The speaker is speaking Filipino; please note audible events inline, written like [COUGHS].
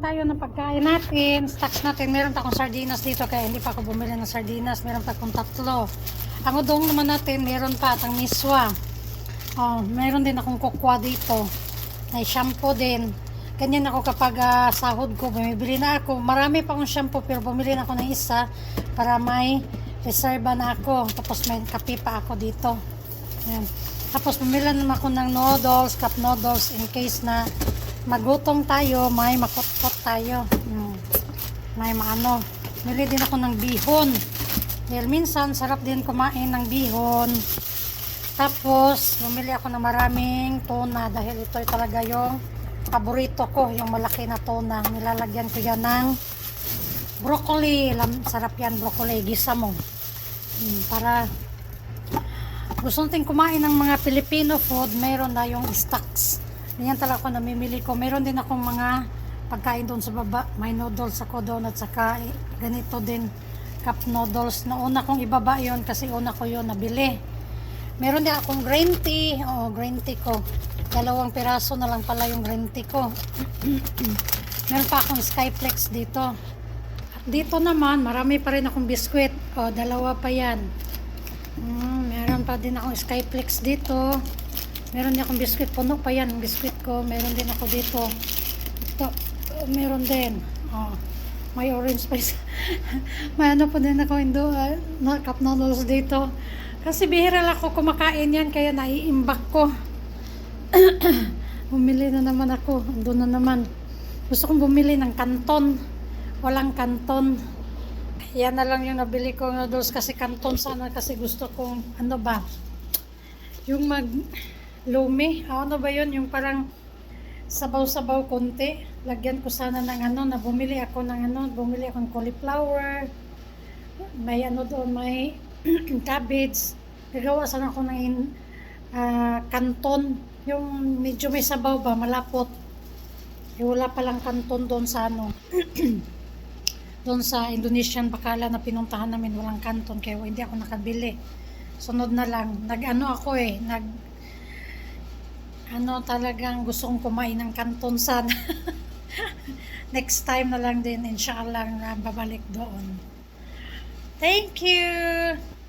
tayo ng pagkain natin. Stocks natin. Meron pa akong sardinas dito kaya hindi pa ako bumili ng sardinas. Meron pa akong tatlo. Ang udong naman natin, meron pa at ang miswa. Oh, meron din akong kokwa dito. May shampoo din. Ganyan ako kapag ah, sahod ko, bumibili na ako. Marami pa akong shampoo pero bumili na ako ng isa para may reserva na ako. Tapos may kape pa ako dito. Ayan. Tapos bumili naman ako ng noodles, cup noodles in case na magutom tayo, may makutkot tayo. Hmm. May maano. Bili din ako ng bihon. Dahil minsan, sarap din kumain ng bihon. Tapos, bumili ako ng maraming tuna dahil ito talaga yung paborito ko, yung malaki na tuna. Nilalagyan ko yan ng broccoli. Sarap yan, broccoli. Gisa mo. Hmm, para gusto natin kumain ng mga Filipino food, mayroon na yung stocks. Yan talaga ako namimili ko. Meron din akong mga pagkain doon sa baba. May noodles ako doon at saka eh, ganito din cup noodles. Nauna kong ibaba yon kasi una ko yon nabili. Meron din akong green tea. Oh, green tea ko. Dalawang piraso na lang pala yung green tea ko. [CLEARS THROAT] Meron pa akong Skyflex dito. Dito naman, marami pa rin akong biskwit. Oh, dalawa pa yan. Mm, meron pa din akong Skyflex dito. Meron din akong biskwit. Puno pa yan ang biskwit ko. Meron din ako dito. Ito, meron din. Oh, may orange spice. [LAUGHS] may ano pa din ako indo, uh, na cup noodles dito. Kasi bihira lang ako kumakain yan, kaya naiimbak ko. [COUGHS] bumili na naman ako. Doon na naman. Gusto kong bumili ng kanton. Walang kanton. Yan na lang yung nabili ko noodles kasi kanton sana kasi gusto kong ano ba yung mag lumi. Ah, ano ba yun? Yung parang sabaw-sabaw konti. Lagyan ko sana ng ano na bumili ako ng ano bumili akong cauliflower. May ano doon may [CLEARS THROAT] cabbage. Gagawa sana ako ng ah, kanton. Yung medyo may sabaw ba malapot. Eh, wala palang kanton doon sa ano [CLEARS THROAT] doon sa Indonesian. Bacala na pinuntahan namin walang kanton kaya hindi ako nakabili. Sunod na lang. Nag ano ako eh nag ano talagang gusto kong kumain ng kanton sana. [LAUGHS] Next time na lang din inshallah babalik doon. Thank you